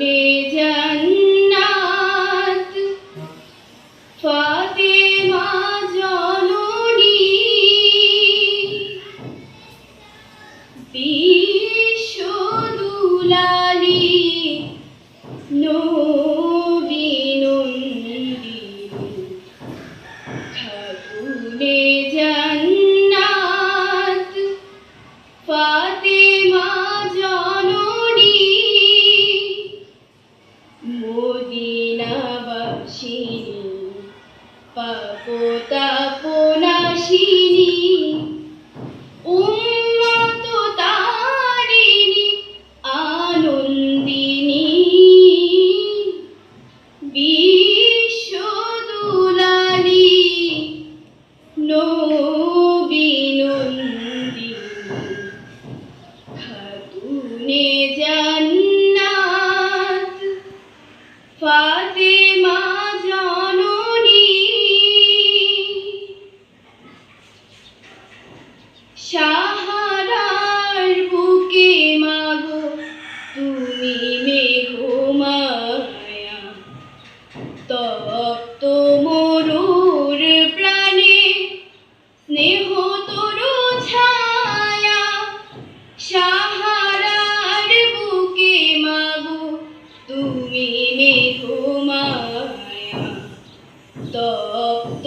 বেজন্নাত ফাতেমা জননী। বিশ্বদুলালী নবীনন্দী খাতুনে 你家 তপ্ত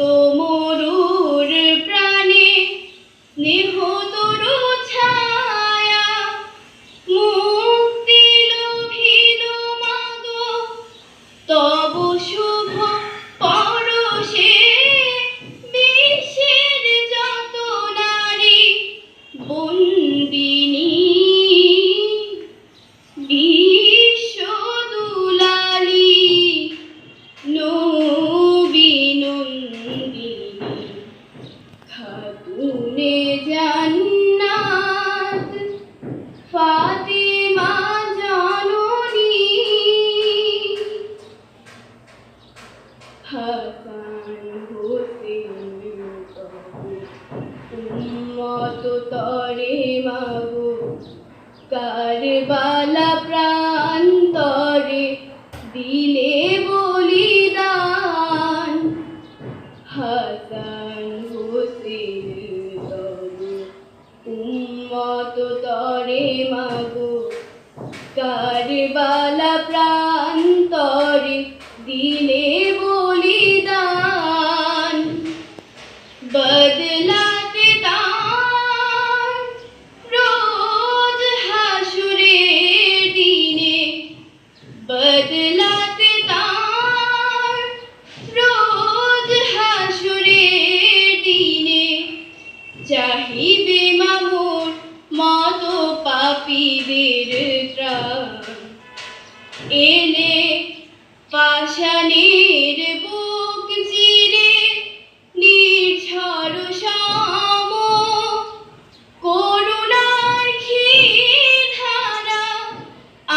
হাসান হোসেন উম্মত তরে মাগো কারবালা প্রান্তরে দিলে এলে পাশানির বুক চিরে, নির্ঝর সম করুণার ক্ষীরধারা,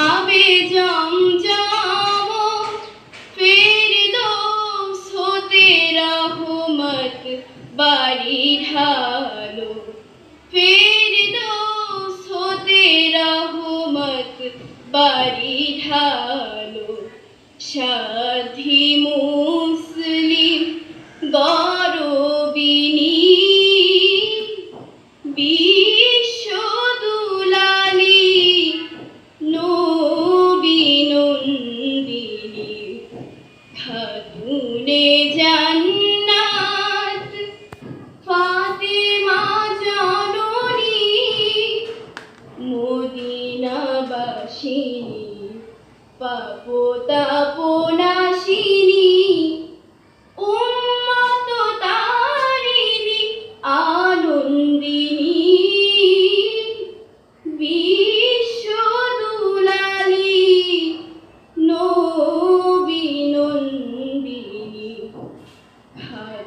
আবে জমজম ফের দোষ হতে রহমত বাড়ি शधि मुस्लिम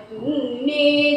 तूने